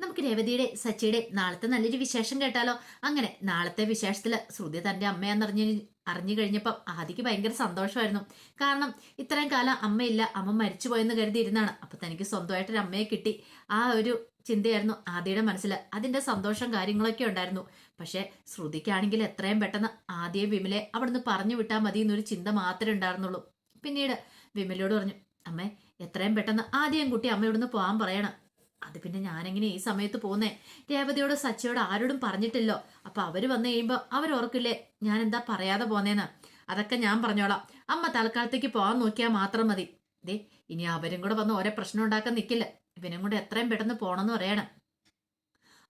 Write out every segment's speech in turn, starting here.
നമുക്ക് രേവതിയുടെ സച്ചിയുടെ നാളത്തെ നല്ലൊരു വിശേഷം കേട്ടാലോ? അങ്ങനെ നാളത്തെ വിശേഷത്തിൽ ശ്രുതി തന്റെ അമ്മയാണെന്നറിഞ്ഞ അറിഞ്ഞു കഴിഞ്ഞപ്പം ആദിക്ക് ഭയങ്കര സന്തോഷമായിരുന്നു. കാരണം ഇത്രയും കാലം അമ്മയില്ല അമ്മ മരിച്ചു പോയെന്ന് കരുതിയിരുന്നാണ്. അപ്പൊ തനിക്ക് സ്വന്തമായിട്ടൊരു അമ്മയെ കിട്ടി. ആ ഒരു ചിന്തയായിരുന്നു ആദിയുടെ മനസ്സിൽ അതിന്റെ സന്തോഷം കാര്യങ്ങളൊക്കെ ഉണ്ടായിരുന്നു. പക്ഷെ ശ്രുതിക്കാണെങ്കിൽ എത്രയും പെട്ടെന്ന് ആദ്യ വിമലെ അവിടുന്ന് പറഞ്ഞു വിട്ടാൽ മതി എന്നൊരു ചിന്ത മാത്രമേ ഉണ്ടായിരുന്നുള്ളൂ. പിന്നീട് വിമലയോട് പറഞ്ഞു അമ്മേ എത്രയും പെട്ടെന്ന് ആദ്യം കുട്ടി അമ്മയോടൊന്ന് പോകാൻ പറയണം. അത് പിന്നെ ഞാനെങ്ങനെ ഈ സമയത്ത് പോന്നേ? രേവതിയോട് സച്ചിയോട് ആരോടും പറഞ്ഞിട്ടില്ലോ. അപ്പൊ അവർ വന്നു കഴിയുമ്പോ അവരോർക്കില്ലേ ഞാൻ എന്താ പറയാതെ പോന്നേന്ന്? അതൊക്കെ ഞാൻ പറഞ്ഞോളാം. അമ്മ തൽക്കാലത്തേക്ക് പോകാൻ നോക്കിയാൽ മാത്രം മതി. ദേ ഇനി അവരും കൂടെ വന്ന് ഓരോ പ്രശ്നം ഉണ്ടാക്കാൻ നിൽക്കില്ല ഇവനും കൂടെ എത്രയും പെട്ടെന്ന് പോണെന്ന് പറയണം.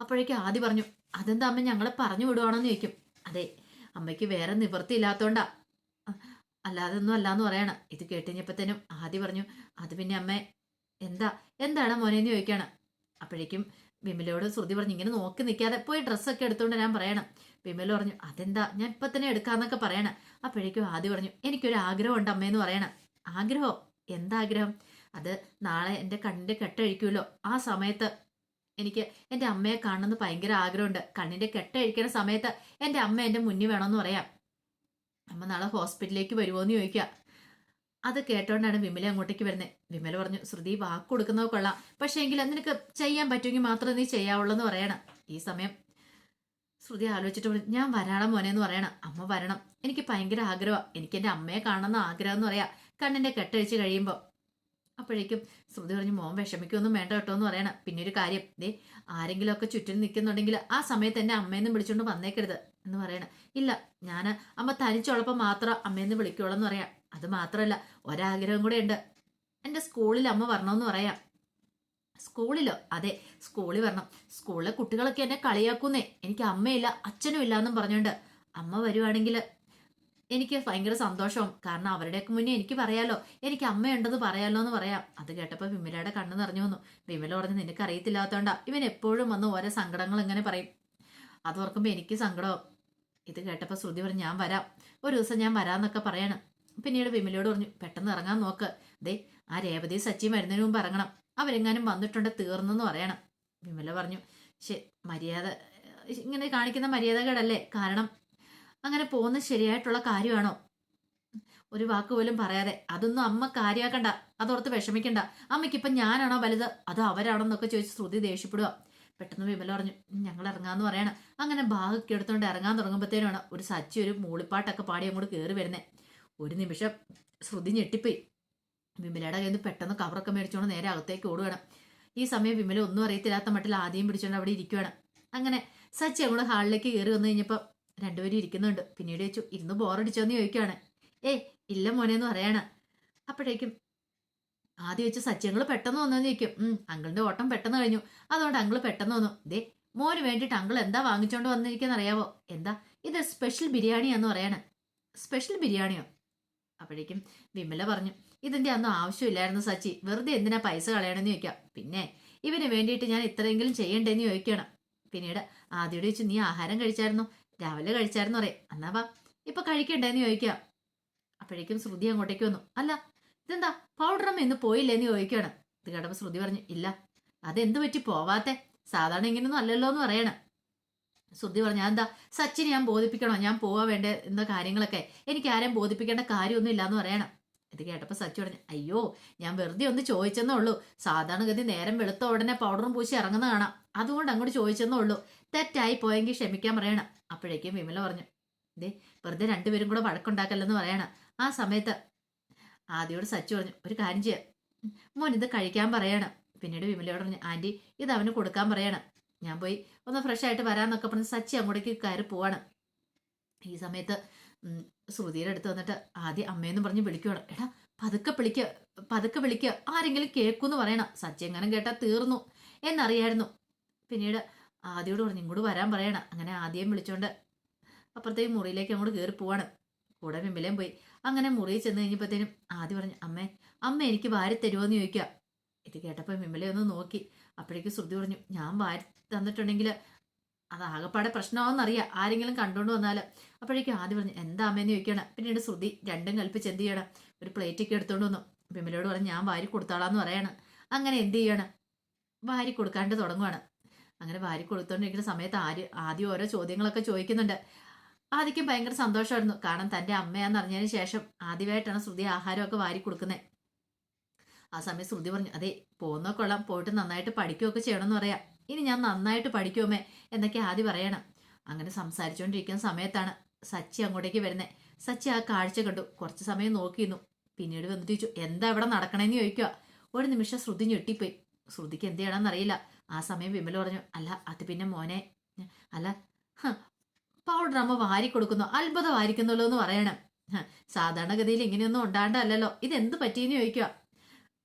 അപ്പോഴേക്കും ആദ്യ പറഞ്ഞു അതെന്താ അമ്മ ഞങ്ങളെ പറഞ്ഞു വിടുവാണെന്ന് ചോദിക്കും. അതെ അമ്മയ്ക്ക് വേറെ നിവൃത്തി ഇല്ലാത്തോണ്ടാ. അല്ലാതെ ഒന്നും അല്ലാന്ന് പറയണം. ഇത് കേട്ടുകഴിഞ്ഞപ്പത്തേനും ആദ്യം പറഞ്ഞു അത് പിന്നെ അമ്മ എന്താ? എന്താണ് മോനെന്ന് ചോദിക്കാണ്. അപ്പോഴേക്കും വിമലയോട് ശ്രുതി പറഞ്ഞു ഇങ്ങനെ നോക്കി നിൽക്കാതെ പോയി ഡ്രസ്സൊക്കെ എടുത്തുകൊണ്ട് ഞാൻ പറയണം. വിമല പറഞ്ഞു അതെന്താ? ഞാൻ ഇപ്പൊ തന്നെ എടുക്കാന്നൊക്കെ പറയണം. അപ്പോഴേക്കും ആദ്യം പറഞ്ഞു എനിക്കൊരു ആഗ്രഹം ഉണ്ട് അമ്മയെന്ന് പറയണം. എന്താ എന്താഗ്രഹം? അത് നാളെ എന്റെ കണ്ണിന്റെ കെട്ടഴിക്കുമല്ലോ. ആ സമയത്ത് എനിക്ക് എന്റെ അമ്മയെ കാണണമെന്ന് ഭയങ്കര ആഗ്രഹമുണ്ട്. കണ്ണിന്റെ കെട്ടഴിക്കണ സമയത്ത് എന്റെ അമ്മ എന്റെ മുന്നിൽ വേണമെന്ന് പറയാം. അമ്മ നാളെ ഹോസ്പിറ്റലിലേക്ക് വരുമോ എന്ന് ചോദിക്കുക. അത് കേട്ടോണ്ടാണ് വിമല അങ്ങോട്ടേക്ക് വരുന്നത് വിമല പറഞ്ഞു ശ്രുതി വാക്ക് കൊടുക്കുന്നത് കൊള്ളാം. പക്ഷേ എങ്കിൽ നിനക്ക് ചെയ്യാൻ പറ്റുമെങ്കിൽ മാത്രമേ നീ ചെയ്യാവുള്ളൂ എന്ന് പറയണം. ഈ സമയം ശ്രുതി ആലോചിച്ചിട്ട് ഞാൻ വരാണം മോനെ എന്ന് പറയണം. അമ്മ വരണം. എനിക്ക് ഭയങ്കര ആഗ്രഹമാണ് എനിക്ക് എന്റെ അമ്മയെ കാണണമെന്ന് ആഗ്രഹം എന്ന് പറയാം. കണ്ണിന്റെ കെട്ടഴിച്ച് കഴിയുമ്പോൾ അപ്പോഴേക്കും ശ്രുതി പറഞ്ഞു മോൻ വിഷമിക്കൊന്നും വേണ്ട കേട്ടോ എന്ന് പറയണം. പിന്നെ ഒരു കാര്യം ദേ ആരെങ്കിലും ഒക്കെ ചുറ്റിൽ നിൽക്കുന്നുണ്ടെങ്കിൽ ആ സമയത്ത് എന്നെ അമ്മയെന്ന് വിളിച്ചുകൊണ്ട് വന്നേക്കരുത് എന്ന് പറയണം. ഇല്ല ഞാൻ അമ്മ തനിച്ചുള്ളപ്പോൾ മാത്രം അമ്മയെന്ന് വിളിക്കുള്ളൂ എന്ന് പറയാം. അത് മാത്രമല്ല ഒരാഗ്രഹം കൂടെ ഉണ്ട്. എന്റെ സ്കൂളിൽ അമ്മ വരണമെന്ന് പറയാം. സ്കൂളിലോ? അതെ സ്കൂളിൽ വരണം. സ്കൂളിലെ കുട്ടികളൊക്കെ എന്നെ കളിയാക്കുന്നേ. എനിക്ക് അമ്മയില്ല അച്ഛനും ഇല്ല എന്നും പറഞ്ഞുകൊണ്ട് അമ്മ വരുവാണെങ്കിൽ എനിക്ക് ഭയങ്കര സന്തോഷവും കാരണം അവരുടെയൊക്കെ മുന്നേ എനിക്ക് പറയാലോ എനിക്ക് അമ്മയുണ്ടെന്ന് പറയാലോ എന്ന് പറയാം. അത് കേട്ടപ്പോൾ വിമലയുടെ കണ്ണു നിറഞ്ഞു വന്നു. വിമല പറഞ്ഞു നിനക്ക് അറിയത്തില്ലാത്തോണ്ടാ ഇവൻ എപ്പോഴും വന്ന് ഓരോ സങ്കടങ്ങൾ ഇങ്ങനെ പറയും. അത് ഓർക്കുമ്പോൾ എനിക്ക് സങ്കടവും. ഇത് കേട്ടപ്പോൾ ശ്രുതി പറഞ്ഞു ഞാൻ വരാം. ഒരു ദിവസം ഞാൻ വരാമെന്നൊക്കെ പറയണം. പിന്നീട് വിമലയോട് പറഞ്ഞു പെട്ടെന്ന് ഇറങ്ങാൻ നോക്ക്. ദേ ആ രേവതി സച്ചി വരുന്നതിന് മുമ്പ് ഇറങ്ങണം. അവരെങ്ങാനും വന്നിട്ടുണ്ട് തീർന്നെന്ന് പറയണം. വിമല പറഞ്ഞു ശേ മര്യാദ ഇങ്ങനെ കാണിക്കുന്ന മര്യാദകളല്ലേ കാരണം അങ്ങനെ പോകുന്നത് ശരിയായിട്ടുള്ള കാര്യമാണോ? ഒരു വാക്ക് പോലും പറയാതെ അതൊന്നും അമ്മ കാര്യമാക്കണ്ട. അതോർത്ത് വിഷമിക്കണ്ട. അമ്മയ്ക്കിപ്പം ഞാനാണോ വലുത്? അതോ അവരാണോ എന്നൊക്കെ ചോദിച്ച് ശ്രുതി ദേഷ്യപ്പെടുക പെട്ടെന്ന് വിമല പറഞ്ഞു ഞങ്ങൾ ഇറങ്ങാന്ന് പറയണം. അങ്ങനെ ബാഗൊക്കെ എടുത്തുകൊണ്ട് ഇറങ്ങാൻ തുടങ്ങുമ്പോഴത്തേനാണ് ഒരു സച്ചി ഒരു മൂളിപ്പാട്ടൊക്കെ പാടി അങ്ങോട്ട് കയറി വരുന്നത് ഒരു നിമിഷം ശ്രുതി ഞെട്ടിപ്പോയി. വിമലയുടെ കയ്യിൽ നിന്ന് പെട്ടെന്ന് കവറൊക്കെ മേടിച്ചുകൊണ്ട് നേരെ അകത്തേക്ക് ഓടുകയാണ് ഈ സമയം വിമല ഒന്നും അറിയത്തില്ലാത്ത മട്ടിൽ ആദ്യം പിടിച്ചുകൊണ്ട് അവിടെ ഇരിക്കുകയാണ് അങ്ങനെ സച്ചി അങ്ങോട്ട് ഹാളിലേക്ക് കയറി വന്നു കഴിഞ്ഞപ്പോൾ രണ്ടുപേരും ഇരിക്കുന്നുണ്ട്. പിന്നീട് ചോദിച്ചു ഇരുന്ന് ബോറടിച്ചോന്ന് ചോദിക്കുകയാണ് ഏ ഇല്ല മോനെ എന്ന് പറയാണ്. അപ്പോഴേക്കും ആദ്യം വെച്ച് സച്ചിയങ്ങൾ പെട്ടെന്ന് വന്നു ചോദിക്കും. ഉം അങ്കിളിന്റെ ഓട്ടം പെട്ടെന്ന് കഴിഞ്ഞു. അതുകൊണ്ട് അങ്കിൾ പെട്ടെന്ന് വന്നു. ദേ മോന് വേണ്ടിയിട്ട് അങ്കിൾ എന്താ വാങ്ങിച്ചോണ്ട് വന്നിരിക്കുന്ന അറിയാവോ? എന്താ ഇത് സ്പെഷ്യൽ ബിരിയാണിയാന്ന് പറയാണ്. സ്പെഷ്യൽ ബിരിയാണിയോ? അപ്പോഴേക്കും വിമല പറഞ്ഞു ഇതിന്റെ ഒന്നും ആവശ്യമില്ലായിരുന്നു സച്ചി. വെറുതെ എന്തിനാ പൈസ കളയണമെന്ന് ചോദിക്കാം. പിന്നെ ഇവന് വേണ്ടിയിട്ട് ഞാൻ ഇത്രയെങ്കിലും ചെയ്യണ്ടേന്ന് ചോദിക്കണം. പിന്നീട് ആദ്യയോട് ചോദിച്ചു നീ ആഹാരം കഴിച്ചായിരുന്നു? രാവിലെ കഴിച്ചായിരുന്നു പറയും. എന്നാ വാ ഇപ്പൊ കഴിക്കണ്ടേന്ന് ചോദിക്കാം. അപ്പോഴേക്കും ശ്രുതി അങ്ങോട്ടേക്ക് വന്നു അല്ല ഇതെന്താ? പൗഡറമ്മ ഇന്ന് പോയില്ലേന്ന് ചോദിക്കണം. ഇത് കേട്ടപ്പോ ശ്രുതി പറഞ്ഞു ഇല്ല അതെന്ത് പറ്റി? പോവാത്തെ. സാധാരണ ഇങ്ങനെയൊന്നും അല്ലല്ലോ എന്ന് പറയണം. ശ്രുതി പറഞ്ഞു എന്താ സച്ചിനെ ഞാൻ ബോധിപ്പിക്കണോ? ഞാൻ പോവാൻ വേണ്ട എന്ന കാര്യങ്ങളൊക്കെ? എനിക്ക് ആരെയും ബോധിപ്പിക്കേണ്ട കാര്യമൊന്നും ഇല്ലാന്ന് പറയണം. ഇത് കേട്ടപ്പോൾ സച്ചി പറഞ്ഞു അയ്യോ ഞാൻ വെറുതെ ഒന്ന് ചോദിച്ചെന്നേ ഉള്ളൂ. സാധാരണഗതി നേരം വെളുത്ത ഉടനെ പൗഡറും പൂശി ഇറങ്ങുന്ന കാണാം. അതുകൊണ്ട് അങ്ങോട്ട് ചോദിച്ചെന്നേ ഉള്ളൂ. തെറ്റായി പോയെങ്കിൽ ക്ഷമിക്കാൻ പറയണം. അപ്പോഴേക്കും വിമല പറഞ്ഞു ദേ വെറുതെ രണ്ടുപേരും കൂടെ വഴക്കുണ്ടാക്കല്ലെന്ന് പറയണം. ആ സമയത്ത് ആദ്യോട് സച്ചു പറഞ്ഞു ഒരു കാര്യം ചെയ്യാം. മോൻ ഇത് കഴിക്കാൻ പറയണം. പിന്നീട് വിമലയോട് പറഞ്ഞു ആന്റി ഇത് അവന് കൊടുക്കാൻ പറയണം. ഞാൻ പോയി ഒന്ന് ഫ്രഷ് ആയിട്ട് വരാമെന്നൊക്കെ പറഞ്ഞ് സച്ചി അങ്ങോട്ടേക്ക് കയറി പോവാണ്. ഈ സമയത്ത് ശ്രുതിയുടെ അടുത്ത് വന്നിട്ട് ആദ്യം അമ്മയെന്ന് പറഞ്ഞ് വിളിക്കുവാണ്. എടാ പതുക്കെ വിളിക്കുക പതുക്കെ വിളിക്കുക ആരെങ്കിലും കേൾക്കുമെന്ന് പറയണം. സച്ചി എങ്ങനെ കേട്ടാൽ തീർന്നു എന്നറിയായിരുന്നു. പിന്നീട് ആദ്യോട് പറഞ്ഞു ഇങ്ങോട്ട് വരാൻ പറയണം. അങ്ങനെ ആദ്യം വിളിച്ചോണ്ട് അപ്പുറത്തേക്ക് മുറിയിലേക്ക് അങ്ങോട്ട് കയറി പോവാണ്. കൂടെ വിമലയും പോയി. അങ്ങനെ മുറിയിൽ ചെന്ന് കഴിഞ്ഞപ്പോഴത്തേനും ആദ്യം പറഞ്ഞു അമ്മേ അമ്മ എനിക്ക് വാരി തരുമോ എന്ന് ചോദിക്കുക ഇത് കേട്ടപ്പോൾ വിമലയൊന്ന് നോക്കി. അപ്പോഴേക്കും ശ്രുതി പറഞ്ഞു ഞാൻ വാരി തന്നിട്ടുണ്ടെങ്കിൽ അത് ആകെപ്പാടെ പ്രശ്നമാവെന്നറിയാം ആരെങ്കിലും കണ്ടുകൊണ്ട് വന്നാൽ അപ്പോഴേക്കും ആദ്യം പറഞ്ഞു എന്താ അമ്മയെന്ന് ചോദിക്കണം? പിന്നീട് ശ്രുതി രണ്ടും കൽപ്പിച്ച് എന്ത് ചെയ്യണം? ഒരു പ്ലേറ്റൊക്കെ എടുത്തുകൊണ്ട് വന്നു. വിമലയോട് പറഞ്ഞു ഞാൻ വാരി കൊടുത്താളാന്ന് പറയണം. അങ്ങനെ എന്ത് ചെയ്യണം? വാരി കൊടുക്കാണ്ട് തുടങ്ങുവാണ്. അങ്ങനെ വാരി കൊടുത്തോണ്ടിരിക്കുന്ന സമയത്ത് ആര് ആദ്യം ഓരോ ചോദ്യങ്ങളൊക്കെ ചോദിക്കുന്നുണ്ട്. ആദ്യം ഭയങ്കര സന്തോഷമായിരുന്നു. കാരണം തന്റെ അമ്മയാന്ന് അറിഞ്ഞതിന് ശേഷം ആദ്യമായിട്ടാണ് ശ്രുതി ആഹാരമൊക്കെ വാരി കൊടുക്കുന്നത് ആ സമയം ശ്രുതി പറഞ്ഞു അതെ പോകുന്ന കൊള്ളാം പോയിട്ട് നന്നായിട്ട് പഠിക്കുകയൊക്കെ ചെയ്യണമെന്ന് പറയാം. ഇനി ഞാൻ നന്നായിട്ട് പഠിക്കുമേ എന്നൊക്കെ ആദ്യം പറയണം. അങ്ങനെ സംസാരിച്ചുകൊണ്ടിരിക്കുന്ന സമയത്താണ് സച്ചി അങ്ങോട്ടേക്ക് വരുന്നത് സച്ചി ആ കാഴ്ച കണ്ടു. കുറച്ച് സമയം നോക്കിയിരുന്നു. പിന്നീട് വന്നിട്ട് ചോദിച്ചു എന്താ ഇവിടെ നടക്കണേന്ന് ചോദിക്കുക ഒരു നിമിഷം ശ്രുതി ഞെട്ടിപ്പോയി. ശ്രുതിക്ക് എന്ത് ചെയ്യണമെന്നറിയില്ല. ആ സമയം വിമല പറഞ്ഞു അല്ല അത് പിന്നെ മോനെ അല്ല പൗഡർ അമ്മ വാരി കൊടുക്കുന്നു അത്ഭുതമായിരിക്കുന്നല്ലോ എന്ന് പറയണം. സാധാരണഗതിയിൽ ഇങ്ങനെയൊന്നും ഉണ്ടാണ്ടല്ലോ ഇത് എന്ത് പറ്റിയെന്ന് ചോദിക്കുക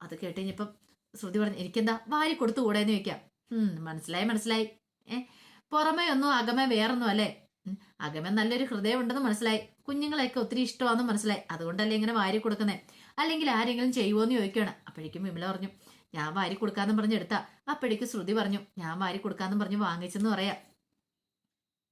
അത് കേട്ട് കഴിഞ്ഞപ്പം ശ്രുതി പറഞ്ഞു എനിക്കെന്താ? വാരി കൊടുത്തു കൂടെന്ന് ചോദിക്കാം. മനസ്സിലായി മനസ്സിലായി. ഏ? പുറമേ ഒന്നും അകമേ വേറൊന്നും അല്ലേ? അകമേ നല്ലൊരു ഹൃദയം ഉണ്ടെന്ന് മനസ്സിലായി. കുഞ്ഞുങ്ങളെയൊക്കെ ഒത്തിരി ഇഷ്ടമാണെന്ന് മനസ്സിലായി. അതുകൊണ്ടല്ലേ ഇങ്ങനെ വാരി കൊടുക്കുന്നേ? അല്ലെങ്കിൽ ആരെങ്കിലും ചെയ്യുമോന്ന് ചോദിക്കുകയാണ്. അപ്പോഴേക്കും വിമല പറഞ്ഞു ഞാൻ വാരി കൊടുക്കാന്ന് പറഞ്ഞ് എടുത്താ. അപ്പോഴേക്കും ശ്രുതി പറഞ്ഞു ഞാൻ വാരി കൊടുക്കാന്ന് പറഞ്ഞ് വാങ്ങിച്ചെന്ന് പറയാം.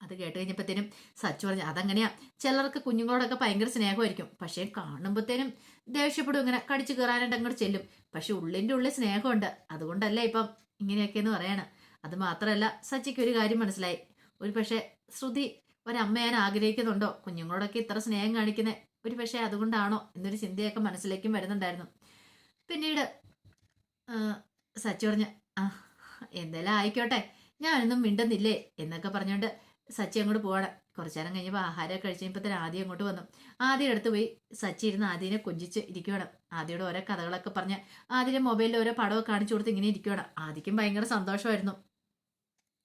അത് കേട്ട് കഴിഞ്ഞപ്പോഴത്തേനും സച്ചു പറഞ്ഞു അതങ്ങനെയാ. ചിലർക്ക് കുഞ്ഞുങ്ങളോടൊക്കെ ഭയങ്കര സ്നേഹമായിരിക്കും. പക്ഷേ കാണുമ്പോഴത്തേനും ദേഷ്യപ്പെടും ഇങ്ങനെ. കടിച്ചു കയറാനായിട്ട് അങ്ങോട്ട് ചെല്ലും. പക്ഷെ ഉള്ളിന്റെ ഉള്ളിൽ സ്നേഹമുണ്ട്. അതുകൊണ്ടല്ല ഇപ്പം ഇങ്ങനെയൊക്കെയെന്ന് പറയണം. അത് മാത്രമല്ല സച്ചിക്ക് ഒരു കാര്യം മനസ്സിലായി. ഒരു പക്ഷേ ശ്രുതി ഒരമ്മയാൻ ആഗ്രഹിക്കുന്നുണ്ടോ? കുഞ്ഞുങ്ങളോടൊക്കെ ഇത്ര സ്നേഹം കാണിക്കുന്നത് ഒരു പക്ഷേ അതുകൊണ്ടാണോ? എന്നൊരു ചിന്തയൊക്കെ മനസ്സിലേക്കും വരുന്നുണ്ടായിരുന്നു. പിന്നീട് സച്ചു പറഞ്ഞ് ആ എന്തെല്ലാം ആയിക്കോട്ടെ. ഞാനൊന്നും മിണ്ടുന്നില്ലേ? എന്നൊക്കെ പറഞ്ഞുകൊണ്ട് സച്ചി അങ്ങോട്ട് പോവാണ് കുറച്ചു നേരം കഴിഞ്ഞപ്പോൾ ആഹാരമൊക്കെ കഴിച്ച് കഴിഞ്ഞപ്പോൾ ആദ്യം അങ്ങോട്ട് വന്നു. ആദ്യം അടുത്ത് പോയി സച്ചി ഇരുന്ന് ആദ്യനെ കൊഞ്ചിച്ച് ഇരിക്കുകയാണ് ആദ്യയുടെ ഓരോ കഥകളൊക്കെ പറഞ്ഞ് ആദ്യം മൊബൈലിൽ ഓരോ പടമൊക്കെ കാണിച്ചു കൊടുത്ത് ഇങ്ങനെ ഇരിക്കുകയാണ് ആദ്യക്കും ഭയങ്കര സന്തോഷമായിരുന്നു.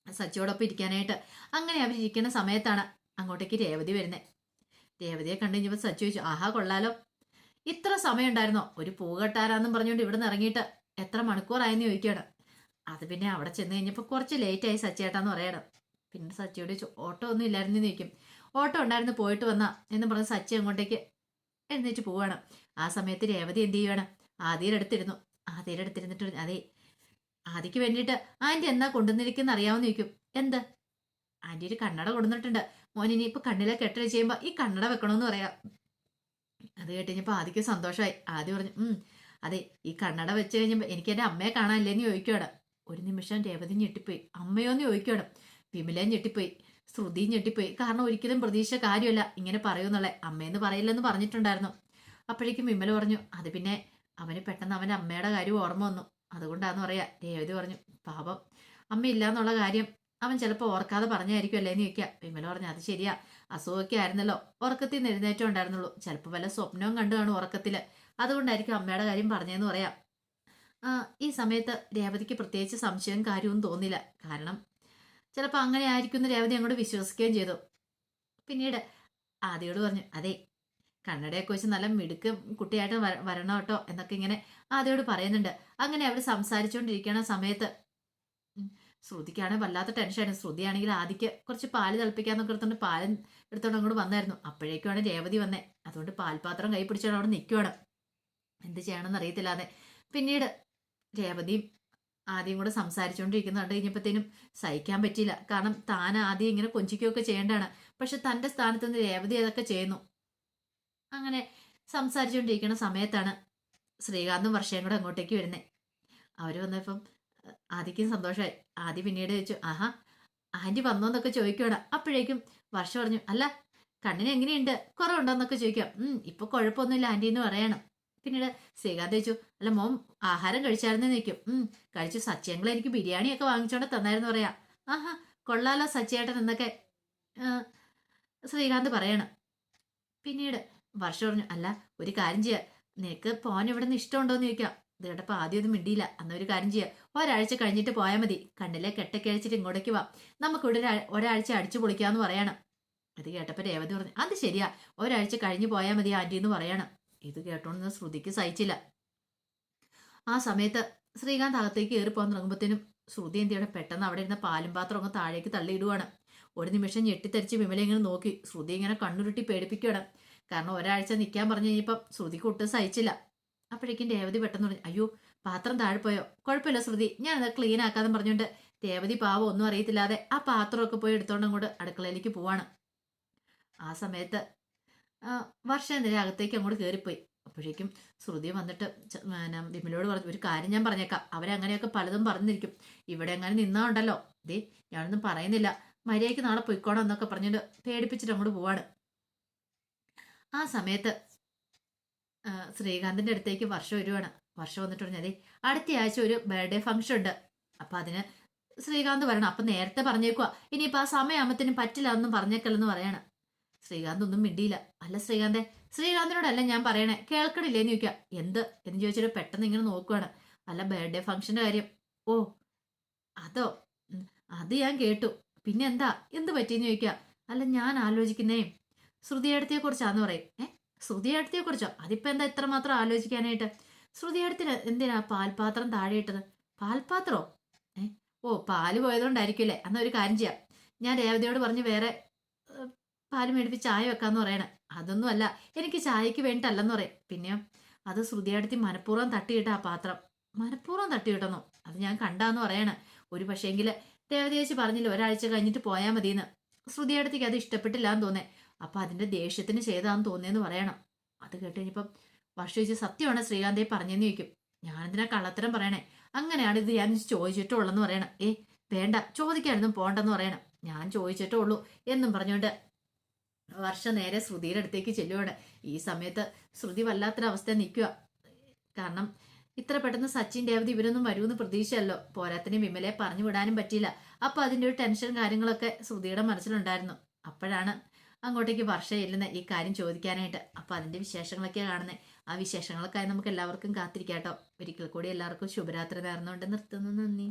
സച്ചിയോടൊപ്പം ഇരിക്കാനായിട്ട് അങ്ങനെ അവരിയ്ക്കുന്ന സമയത്താണ് അങ്ങോട്ടേക്ക് രേവതി വരുന്നത് രേവതിയെ കണ്ടു കഴിഞ്ഞപ്പോൾ സച്ചി ചോദിച്ചു ആഹാ കൊള്ളാലോ. ഇത്ര സമയം ഉണ്ടായിരുന്നോ ഒരു പൂ കെട്ടാരാന്നും പറഞ്ഞുകൊണ്ട് ഇവിടെ നിന്ന് ഇറങ്ങിയിട്ട് എത്ര മണിക്കൂറായെന്ന് ചോദിക്കുകയാണ് അത് പിന്നെ അവിടെ ചെന്ന് കഴിഞ്ഞപ്പോൾ കുറച്ച് ലേറ്റായി സച്ചിയേട്ടാന്ന് പറയണം. പിന്നെ സച്ചിയോട് ഓട്ടോ ഒന്നും ഇല്ലായിരുന്നു ചോദിക്കും ഓട്ടോ ഉണ്ടായിരുന്നു പോയിട്ട് വന്നാ എന്ന് പറഞ്ഞ് സച്ചി അങ്ങോട്ടേക്ക് എഴുന്നേറ്റ് പോവാണ്. ആ സമയത്ത് രേവതി എന്ത് ചെയ്യുവാണ്? ആദ്യയുടെ അടുത്തിരുന്നു. ആദ്യയുടെ അടുത്തിരുന്നിട്ട് അതെ ആദിക്ക് വേണ്ടിയിട്ട് ആന്റി എന്നാ കൊണ്ടുവന്നിരിക്കുന്ന അറിയാമെന്ന് ചോദിക്കും. എന്ത്? ആന്റി ഒരു കണ്ണട കൊണ്ടുവന്നിട്ടുണ്ട്. മോൻ ഇപ്പൊ കണ്ണിലെ കെട്ടൽ ചെയ്യുമ്പോ ഈ കണ്ണട വെക്കണമെന്ന് പറയാം. അത് കേട്ട് ആദ്യക്ക് സന്തോഷമായി. ആദ്യം പറഞ്ഞു ഉം അതെ ഈ കണ്ണട വെച്ച് കഴിഞ്ഞപ്പോ എനിക്ക് എന്റെ അമ്മയെ കാണാനില്ലെന്ന് ചോദിക്കുവാണ്. ഒരു നിമിഷം രേവതി ഞെട്ടിപ്പോയി. അമ്മയോന്ന് ചോദിക്കുകയാണ് വിമലയും ഞെട്ടിപ്പോയി. ശ്രുതിയും ഞെട്ടിപ്പോയി. കാരണം ഒരിക്കലും പ്രതീക്ഷ കാര്യമല്ല. ഇങ്ങനെ പറയുന്നുള്ളേ അമ്മയെന്ന് പറയില്ലെന്ന് പറഞ്ഞിട്ടുണ്ടായിരുന്നു. അപ്പോഴേക്കും വിമല പറഞ്ഞു അത് പിന്നെ അവന് പെട്ടെന്ന് അവന്റെ അമ്മയുടെ കാര്യം ഓർമ്മ വന്നു. അതുകൊണ്ടാന്ന് പറയാ. രേവതി പറഞ്ഞു പാപം. അമ്മ ഇല്ലാന്നുള്ള കാര്യം അവൻ ചിലപ്പോൾ ഓർക്കാതെ പറഞ്ഞായിരിക്കും അല്ലേന്ന് ചോദിക്കുക വിമല പറഞ്ഞു അത് ശരിയാ. അസുഖമൊക്കെ ആയിരുന്നല്ലോ. ഉറക്കത്തിൽ നിന്ന് എഴുന്നേറ്റം ഉണ്ടായിരുന്നുള്ളൂ. ചിലപ്പോൾ വല്ല സ്വപ്നവും കണ്ടു കാണും ഉറക്കത്തിൽ അതുകൊണ്ടായിരിക്കും അമ്മയുടെ കാര്യം പറഞ്ഞതെന്ന് പറയാം. ഈ സമയത്ത് രേവതിക്ക് പ്രത്യേകിച്ച് സംശയവും കാര്യവും തോന്നില്ല. കാരണം ചിലപ്പോൾ അങ്ങനെ ആയിരിക്കും എന്ന് രേവതി അങ്ങോട്ട് വിശ്വസിക്കുകയും ചെയ്തു. പിന്നീട് ആദ്യയോട് പറഞ്ഞു അതെ കണ്ണടയൊക്കെ വെച്ച് നല്ല മിടുക്ക് കുട്ടിയായിട്ട് വര- വരണം കേട്ടോ എന്നൊക്കെ ഇങ്ങനെ ആദ്യയോട് പറയുന്നുണ്ട്. അങ്ങനെ അവർ സംസാരിച്ചുകൊണ്ടിരിക്കുന്ന സമയത്ത് ശ്രുതിക്കാണെങ്കിൽ വല്ലാത്ത ടെൻഷനായിരുന്നു ശ്രുതിയാണെങ്കിൽ ആദ്യക്ക് കുറച്ച് പാൽ തിളപ്പിക്കാന്നൊക്കെ എടുത്തോണ്ട് പാൽ എടുത്തോണ്ട് അങ്ങോട്ട് വന്നായിരുന്നു. അപ്പോഴേക്കുമാണ് രേവതി വന്നേ. അതുകൊണ്ട് പാൽപാത്രം കൈ പിടിച്ചോണ്ട് അവിടെ നിൽക്കുവാണ് എന്ത് ചെയ്യണമെന്ന് അറിയത്തില്ലാതെ. പിന്നീട് രേവതിയും ആദ്യം കൂടെ സംസാരിച്ചുകൊണ്ടിരിക്കുന്നത് കണ്ടു കഴിഞ്ഞപ്പോഴത്തേനും സഹിക്കാൻ പറ്റിയില്ല. കാരണം താൻ ആദ്യം ഇങ്ങനെ കൊഞ്ചിക്കുകയൊക്കെ ചെയ്യേണ്ടതാണ്. പക്ഷെ തന്റെ സ്ഥാനത്ത് നിന്ന് രേവതി അതൊക്കെ ചെയ്യുന്നു. അങ്ങനെ സംസാരിച്ചുകൊണ്ടിരിക്കുന്ന സമയത്താണ് ശ്രീകാന്തും വർഷയും കൂടെ അങ്ങോട്ടേക്ക് വരുന്നത് അവർ വന്നപ്പം ആദ്യക്കും സന്തോഷമായി ആദ്യം പിന്നീട് ചോദിച്ചു ആഹാ ആന്റി വന്നോ എന്നൊക്കെ ചോദിക്കുവാണ്. അപ്പോഴേക്കും വർഷം പറഞ്ഞു അല്ല കണ്ണിന് എങ്ങനെയുണ്ട്? കുറവുണ്ടോ എന്നൊക്കെ ചോദിക്കാം ഇപ്പൊ കുഴപ്പമൊന്നുമില്ല ആന്റി എന്ന് പറയണം. പിന്നീട് ശ്രീകാന്ത് ചോദിച്ചു അല്ല മോം ആഹാരം കഴിച്ചായിരുന്നു നിൽക്കും ഉം കഴിച്ചു സച്ചിയങ്ങൾ എനിക്ക് ബിരിയാണിയൊക്കെ വാങ്ങിച്ചോണ്ട് തന്നായിരുന്നു പറയാ. ആഹാ കൊള്ളാലോ സച്ചിയേട്ടൻ എന്നൊക്കെ ശ്രീകാന്ത് പറയണം. പിന്നീട് വർഷം പറഞ്ഞു അല്ല ഒരു കാര്യം ചെയ്യാ. നിനക്ക് പോൻ ഇവിടെ നിന്ന് ഇഷ്ടമുണ്ടോന്ന് ചോദിക്കാം. ഇത് കേട്ടപ്പോൾ ആദ്യം ഒന്നും മിണ്ടിയില്ല. അന്ന ഒരു കാര്യം ചെയ്യുക ഒരാഴ്ച കഴിഞ്ഞിട്ട് പോയാൽ മതി. കണ്ണിലെ കെട്ടൊക്കെ അഴിച്ചിട്ട് ഇങ്ങോട്ടേക്ക് വാ. നമുക്കിവിടെ ഒരാഴ്ച അടിച്ചു പൊളിക്കാന്ന് പറയണം. അത് കേട്ടപ്പോൾ രേവതി പറഞ്ഞു അത് ശരിയാ. ഒരാഴ്ച കഴിഞ്ഞ് പോയാൽ മതി ആന്റി എന്ന് പറയണം. ഇത് കേട്ടോണ്ട് നിന്ന് ശ്രുതിക്ക് സഹിച്ചില്ല. ആ സമയത്ത് ശ്രീകാന്ത് അകത്തേക്ക് കയറി പോകാൻ തുടങ്ങുമ്പോഴത്തേനും ശ്രുതി എന്തിയുടെ പെട്ടെന്ന് അവിടെ ഇരുന്ന പാലും പാത്രം ഒക്കെ താഴേക്ക് തള്ളിയിടുവാണ്. ഒരു നിമിഷം ഞെട്ടിത്തരിച്ച് വിമല ഇങ്ങനെ നോക്കി. ശ്രുതി ഇങ്ങനെ കണ്ണുരുട്ടി പേടിപ്പിക്കുകയാണ് കാരണം ഒരാഴ്ച നിൽക്കാൻ പറഞ്ഞു കഴിഞ്ഞപ്പം ശ്രുതിക്ക് ഒട്ടും സഹിച്ചില്ല. അപ്പോഴേക്കും രേവതി പെട്ടെന്ന് പറഞ്ഞു അയ്യോ പാത്രം താഴെ പോയോ? കുഴപ്പമില്ല ശ്രുതി ഞാനത് ക്ലീൻ ആക്കാതെ പറഞ്ഞുകൊണ്ട് രേവതി പാവം ഒന്നും അറിയത്തില്ലാതെ ആ പാത്രമൊക്കെ പോയി എടുത്തോണ്ട് അങ്ങോട്ട് അടുക്കളയിലേക്ക് പോവാണ്. ആ സമയത്ത് വർഷം എന്തിനാ അകത്തേക്ക് അങ്ങോട്ട് കയറിപ്പോയി അപ്പോഴേക്കും ശ്രുതി വന്നിട്ട് പിന്നെ വിമലോട് പറഞ്ഞു ഒരു കാര്യം ഞാൻ പറഞ്ഞേക്കാം. അവരങ്ങനെയൊക്കെ പലതും പറഞ്ഞിരിക്കും. ഇവിടെ അങ്ങനെ നിന്നാ ഉണ്ടല്ലോ. ദേ ഞാനൊന്നും പറയുന്നില്ല. മര്യാദയ്ക്ക് നാളെ പൊയ്ക്കോണം എന്നൊക്കെ പറഞ്ഞിട്ട് പേടിപ്പിച്ചിട്ട് അങ്ങോട്ട് പോവാണ്. ആ സമയത്ത് ശ്രീകാന്തിന്റെ അടുത്തേക്ക് വർഷം വരുവാണ്. വർഷം വന്നിട്ട് പറഞ്ഞാൽ അതെ അടുത്ത ആഴ്ച ഒരു ബർത്ത്ഡേ ഫംഗ്ഷൻ ഉണ്ട്. അപ്പം അതിന് ശ്രീകാന്ത് വരണം. അപ്പം നേരത്തെ പറഞ്ഞേക്കുക ഇനിയിപ്പോൾ ആ സമയമാകുമ്പത്തിനും പറ്റില്ല എന്നും പറഞ്ഞേക്കല്ലെന്ന് പറയണം. ശ്രീകാന്ത് ഒന്നും മിണ്ടിയില്ല. അല്ല ശ്രീകാന്തേ ശ്രീകാന്തിനോടല്ല ഞാൻ പറയണേ. കേൾക്കണില്ലേ എന്ന് ചോദിക്കാം. എന്ത്? എന്ന് ചോദിച്ചിട്ട് പെട്ടെന്ന് ഇങ്ങനെ നോക്കുവാണ്. അല്ല ബർത്ത്ഡേ ഫംഗ്ഷന്റെ കാര്യം. ഓ അതോ? അത് ഞാൻ കേട്ടു. പിന്നെ എന്താ? എന്ത് പറ്റിയെന്ന് ചോദിക്കാം. അല്ല ഞാൻ ആലോചിക്കുന്നേ. ശ്രുതിയേടത്തിയെ കുറിച്ചാന്ന് പറയും. ഏ ശ്രുതിയേടത്തിയെ കുറിച്ചോ അതിപ്പോ എന്താ ഇത്രമാത്രം ആലോചിക്കാനായിട്ട്? ശ്രുതിയേടത്തിന് എന്തിനാ പാൽപാത്രം താഴെ ഇട്ടത്? പാൽപാത്രോ? ഏ ഓ പാൽ പോയതുകൊണ്ടായിരിക്കുമല്ലേ? അന്നൊരു കാര്യം ചെയ്യാം. ഞാൻ രേവതിയോട് പറഞ്ഞ് വേറെ പാൽ മേടിപ്പിച്ച് ചായ വെക്കാന്ന് പറയണേ. അതൊന്നും അല്ല. എനിക്ക് ചായക്ക് വേണ്ടിട്ടല്ലെന്ന് പറയും. പിന്നെയോ അത് ശ്രുതിയേടത്തി മനഃപൂർവം തട്ടിയിട്ട ആ പാത്രം. മനഃപൂർവം തട്ടിയിട്ടെന്നോ. അത് ഞാൻ കണ്ടാന്ന് പറയണ. ഒരു പക്ഷേങ്കിൽ രേവതി ചേച്ചി പറഞ്ഞില്ല ഒരാഴ്ച കഴിഞ്ഞിട്ട് പോയാൽ മതിയെന്ന് ശ്രുതിയേടത്തിക്ക് അത് ഇഷ്ടപ്പെട്ടില്ല എന്ന് തോന്നേ. അപ്പൊ അതിന്റെ ദേഷ്യത്തിന് ചെയ്താന്ന് തോന്നിയെന്ന് പറയണം. അത് കേട്ട് കഴിഞ്ഞപ്പം വർഷ ചേച്ചി സത്യമാണ് ശ്രീകാന്തയെ പറഞ്ഞെന്ന് ചോദിക്കും. ഞാനെന്തിനാ കള്ളത്തരം പറയണേ? അങ്ങനെയാണ് ഇത് ഞാൻ ചോദിച്ചിട്ടുള്ളെന്ന് പറയണം. ഏ വേണ്ട. ചോദിക്കാനൊന്നും പോണ്ടെന്ന് പറയണം. ഞാൻ ചോദിച്ചിട്ടേ ഉള്ളൂ എന്നും പറഞ്ഞുകൊണ്ട് വർഷ നേരെ ശ്രുതിയുടെ അടുത്തേക്ക് ചെല്ലുവാണ്. ഈ സമയത്ത് ശ്രുതി വല്ലാത്തൊരവസ്ഥ നിൽക്കുക. കാരണം ഇത്ര പെട്ടെന്ന് സച്ചിൻ രേവതി ഇവരൊന്നും വരുമെന്ന് പ്രതീക്ഷയല്ലോ. പോരാത്തിന് വിമലയെ പറഞ്ഞു വിടാനും പറ്റിയില്ല. അപ്പൊ അതിന്റെ ഒരു ടെൻഷൻ കാര്യങ്ങളൊക്കെ ശ്രുതിയുടെ മനസ്സിലുണ്ടായിരുന്നു. അപ്പോഴാണ് അങ്ങോട്ടേക്ക് വർഷ ചെല്ലുന്ന ഈ കാര്യം ചോദിക്കാനായിട്ട്. അപ്പൊ അതിന്റെ വിശേഷങ്ങളൊക്കെ കാണുന്നത് ആ വിശേഷങ്ങൾക്കായി നമുക്ക് എല്ലാവർക്കും കാത്തിരിക്കാട്ടോ. ഒരിക്കൽ കൂടി എല്ലാവർക്കും ശുഭരാത്രി നേർന്നുകൊണ്ട് നിർത്തുന്നു. നന്ദി.